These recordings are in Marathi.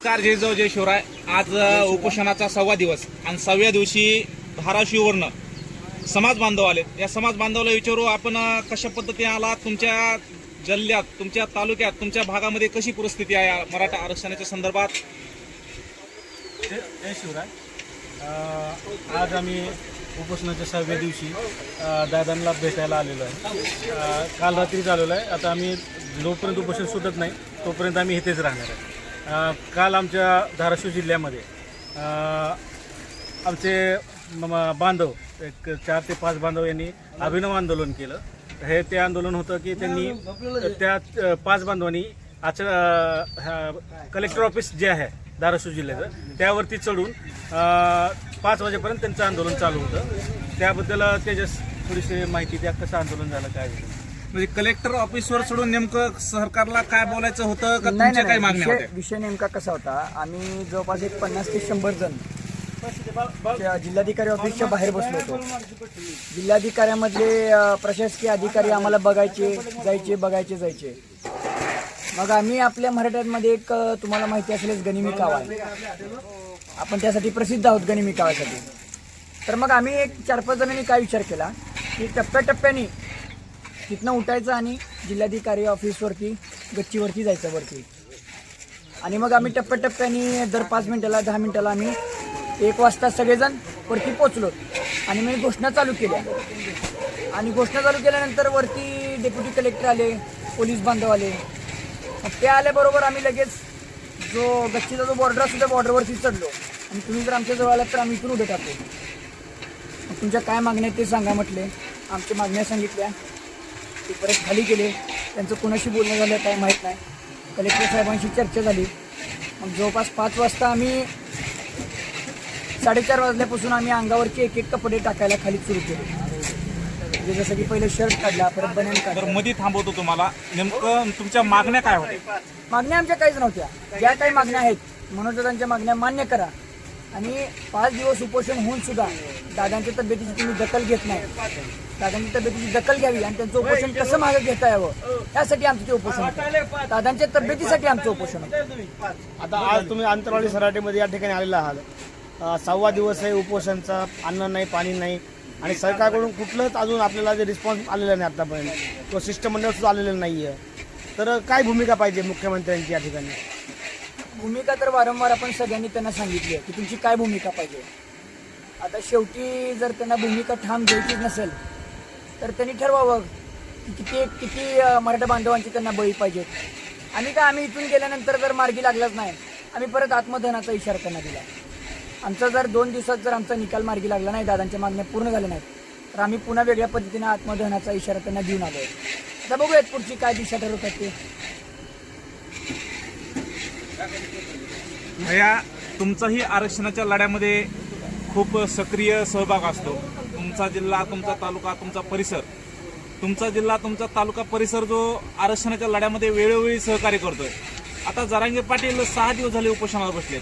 नमस्कार जय जय शिवराय. आज उपोषणाचा सहावा दिवस आणि सहाव्या दिवशी धाराशिववरनं समाज बांधव आले. या समाज बांधवाला विचारू आपण कशा पद्धतीने आला तुमच्या जिल्ह्यात तुमच्या तालुक्यात तुमच्या भागामध्ये कशी परिस्थिती आहे मराठा आरक्षणाच्या संदर्भात? जय शिवराय. आज आम्ही उपोषणाच्या सहाव्या दिवशी दादांना भेटायला आलेलो आहे. काल रात्रीच आलेलो आहे. आता आम्ही जोपर्यंत उपोषण सुटत नाही तोपर्यंत आम्ही इथेच राहणार आहे. काल आमच्या धाराशिव जिल्ह्यामध्ये आमचे म- बांधव एक चार ते पाच बांधव यांनी अभिनव आंदोलन केलं. हे ते आंदोलन होतं की त्यांनी त्या पाच बांधवांनी आचर कलेक्टर ऑफिस जे आहे धाराशिव जिल्ह्याचं त्यावरती चढून पाच वाजेपर्यंत त्यांचं आंदोलन चालू होतं. त्याबद्दल तेजस थोडीशी माहिती द्या कसं आंदोलन झालं काय झालं? म्हणजे कलेक्टर ऑफिसवर सोडून नेमकं सरकारला काय बोलायचं होतं का तुमच्या काही. मागण्या विषय होत्या? विषय नेमका कसा होता? आम्ही जवळपास एक पन्नास ते शंभर जण त्या जिल्हाधिकारी ऑफिसच्या बाहेर बसलो होतो. जिल्हाधिकाऱ्यामधले अ, प्रशासकीय अधिकारी आम्हाला बघायचे जायचे बघायचे जायचे. मग आम्ही आपल्या मराठ्यांमध्ये एक अ, तुम्हाला माहिती असेलच गनिमी काव आहे आपण त्यासाठी प्रसिद्ध आहोत गनिमी कावासाठी तर मग आम्ही एक चार पाच जणांनी काय विचार केला? की टप्प्याटप्प्याने तिथनं उठायचं आणि जिल्हाधिकारी ऑफिसवरती गच्चीवरती जायचं वरती. आणि मग आम्ही टप्प्याटप्प्याने दर पाच मिनिटाला दहा मिनिटाला आम्ही एक वाजता सगळेजण वरती पोचलो आणि मी घोषणा चालू केल्या. आणि घोषणा चालू केल्यानंतर वरती डेप्युटी कलेक्टर आले पोलीस बांधव आले. मग ते आल्याबरोबर आम्ही लगेच जो गच्चीचा जो बॉर्डर असतो त्या बॉर्डरवरती चढलो. आणि तुम्ही जर आमच्या जवळ आलात तर आम्ही इथून उभे टाकू मग तुमच्या काय मागण्या ते सांगा म्हटले. आमच्या मागण्या सांगितल्या. ते परत खाली गेले. त्यांचं कोणाशी बोलणं झालं काय माहीत नाही. कलेक्टर साहेबांशी चर्चा झाली. मग जवळपास पाच वाजता आम्ही साडेचार वाजल्यापासून आम्ही अंगावरचे एक एक कपडे टाकायला खाली सुरू केले. म्हणजे जसं की पहिले शर्ट काढला परत बनियन तर काढला मध्ये थांबवतो तुम्हाला. नेमकं तुमच्या मागण्या काय होत्या? मागण्या आमच्या काहीच नव्हत्या. ज्या काही मागण्या आहेत मनोजदांच्या मागण्या मान्य करा. आणि पाच दिवस उपोषण होऊन सुद्धा दादांच्या तब्येतीची तुम्ही दखल घेत नाही. दादांच्या तब्येतीची दखल घ्यावी आणि त्यांचं उपोषण कसं मागे घेता यावं त्यासाठी आमचं ते उपोषण होतं. दादांच्या तब्येतीसाठी आमचं उपोषण होतं. आता आज तुम्ही अंतरवाली सराटीमध्ये या ठिकाणी आलेला आहात. सव्वा सहावा दिवस आहे उपोषणचा अन्न नाही पाणी नाही. आणि सरकारकडून कुठलंच अजून आपल्याला जे रिस्पॉन्स आलेला नाही आतापर्यंत. किंवा शिष्टमंडळ सुद्धा आलेलं नाही आहे तर काय भूमिका पाहिजे मुख्यमंत्र्यांची या ठिकाणी? भूमिका तर वारंवार आपण सगळ्यांनी त्यांना सांगितली आहे की तुमची काय भूमिका पाहिजे. आता शेवटी जर त्यांना भूमिका ठाम घ्यायचीच नसेल तर त्यांनी ठरवावं की किती किती मराठा बांधवांची त्यांना बळी पाहिजेत आणि का आम्ही इथून गेल्यानंतर जर मार्गी लागलाच नाही आम्ही परत आत्मधनाचा इशारा त्यांना दिला. आमचा जर दोन दिवसात जर आमचा निकाल मार्गी लागला नाही दादांच्या मागण्या पूर्ण झाल्या नाहीत तर आम्ही पुन्हा वेगळ्या पद्धतीने आत्मधनाचा इशारा त्यांना देऊन आलो आता बघूयात पुढची काय दिशा ठरवतात ते. भैया तुमचाही आरक्षणाच्या लढ्यामध्ये खूप सक्रिय सहभाग असतो. तुमचा जिल्हा तुमचा तालुका तुमचा परिसर. तुमचा जिल्हा तुमचा तालुका परिसर जो आरक्षणाच्या लढ्यामध्ये वेळोवेळी सहकार्य करतोय. आता जरांगे पाटील सहा दिवस झाले उपोषणावर बसलेत.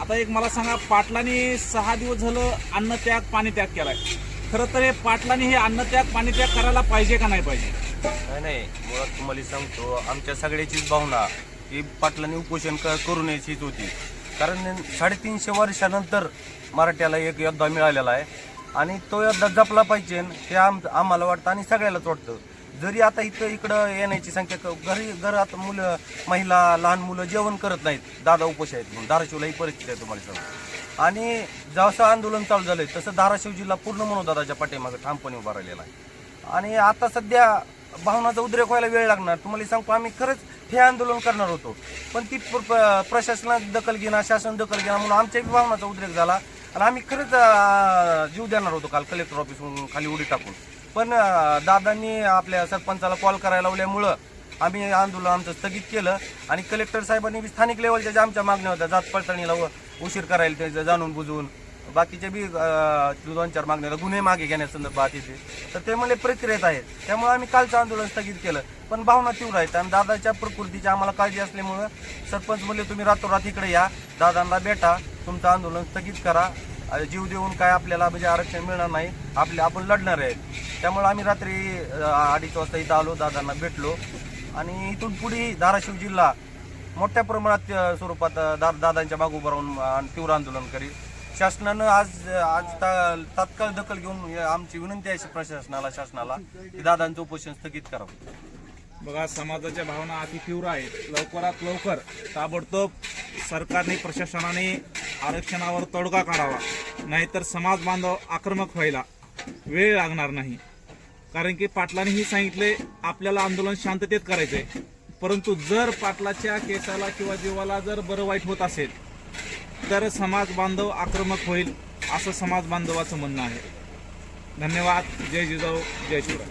आता एक मला सांगा पाटलांनी सहा दिवस झालं अन्नत्याग पाणीत्याग केलाय. खरं तर हे पाटलांनी हे अन्नत्याग पाणीत्याग करायला पाहिजे का नाही पाहिजे? नाही नाही. मुळात तुम्हाला सांगतो आमच्या सगळ्याचीच भावना ही पाटलांनी उपोषण क- करू नयेचीच होती. कारण साडेतीनशे वर्षानंतर मराठ्याला एक योद्धा मिळालेला आहे. आणि तो योद्धा जपला पाहिजे हे आम आम्हाला वाटतं आणि सगळ्यालाच वाटतं. जरी आता इथं इकडं येण्याची संख्या घरी घरात मुलं महिला लहान मुलं जेवण करत नाहीत. दादा उपोष आहेत म्हणून. धाराशिवला ही परिस्थिती आहे तुम्हाला सांगतो. आणि जसं आंदोलन चालू झालंय तसं धाराशिव जिल्हा पूर्ण म्हणूनदादाच्या पाठीमागं ठामपणे उभा राहिलेला आहे. आणि आता सध्या भावनाचा उद्रेक व्हायला वेळ लागणार. तुम्हाला सांगतो आम्ही खरंच हे आंदोलन करणार होतो. पण ती प्र- प्रशासनात दखल घेणार शासन दखल घेणार म्हणून आमच्या बी भावनाचा उद्रेक झाला. आणि आम्ही खरंच जीव देणार होतो काल कलेक्टर ऑफिसहून खाली उडी टाकून. पण दादांनी आपल्या सरपंचाला कॉल करायला लावल्यामुळं आम्ही आंदोलन आमचं स्थगित केलं. आणि कलेक्टर साहेबांनी बी स्थानिक लेवलच्या ज्या आमच्या मागण्या होत्या जात पडताळणीला उशीर करायला त्याचं जाणून बुजवून बाकीचे बी दोन चार मागण्या गुन्हे मागे घेण्यासंदर्भात येते तर ते म्हणजे प्रक्रियेत आहेत. त्यामुळे आम्ही कालचं आंदोलन स्थगित केलं. पण भावना तीव्र आहेत. आणि दादाच्या प्रकृतीची आम्हाला काळजी असल्यामुळं सरपंच म्हणले तुम्ही रातोरात इकडे या. दादांना भेटा. तुमचं आंदोलन स्थगित करा. जीव देऊन काय आपल्याला म्हणजे आरक्षण मिळणार नाही. आपले आपण लढणार आहेत. त्यामुळे आम्ही रात्री अडीच वाजता इथं आलो. दादांना भेटलो. आणि इथून पुढे धाराशिव जिल्हा मोठ्या प्रमाणात स्वरूपात दादांच्या मागे राहून तीव्र आंदोलन करील शासनानं आज आज ता- तात्काळ दखल घेऊन आमची विनंती आहे प्रशासनाला शासनाला की दादांचं उपोषण स्थगित करावं. बघा समाजाच्या भावना अति तीव्र आहेत. लवकरात लवकर ताबडतोब सरकारने प्रशासनाने आरक्षणावर तोडगा काढावा. नाहीतर समाज बांधव आक्रमक व्हायला वेळ लागणार नाही. कारण की पाटलांनीही सांगितले आपल्याला आंदोलन शांततेत करायचंय. परंतु जर पाटलाच्या केसाला किंवा जीवाला जर बरं वाईट होत असेल तर समाज बांधव आक्रमक होईल असं समाज बांधवाचं म्हणणं आहे. धन्यवाद. जय जिजाऊ. जय शिवराय.